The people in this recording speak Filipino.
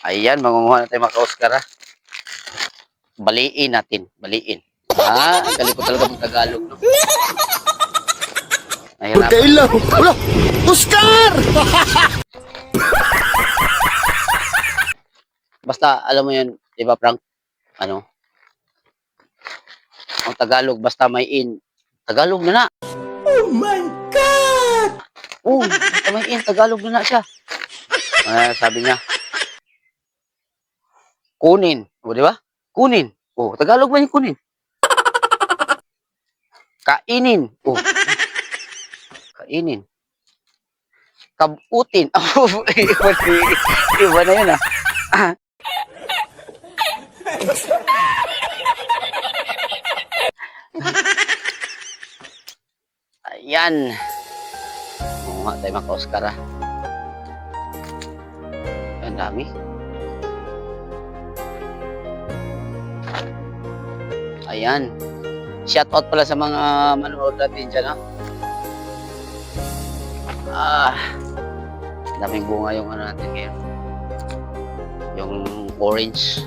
Ayan, mangunguha na tayo mga ka-Oscar ha. Baliin natin, baliin. Ah, galing ko talaga ng Tagalog, no? Nahirapan. Pagkailaw! Wala! Oscar! Basta, alam mo yun, di ba, Frank? Ano? Ang Tagalog, basta may in. Tagalog na na. Oh my God! Oo, basta may in. Tagalog na na siya. Ah, sabi niya, kunin. O, di ba? Kunin. O, Tagalog man yung kunin. Kainin. O. Kainin. Kabutin. iba, iba na yun ah. Ayan. Oo nga tayo mga Oscar ah. Ang dami. Ayan. Shout out pala sa mga manonood natin dyan, ha? Ah, daming bunga yung ano natin ngayon. Yung orange.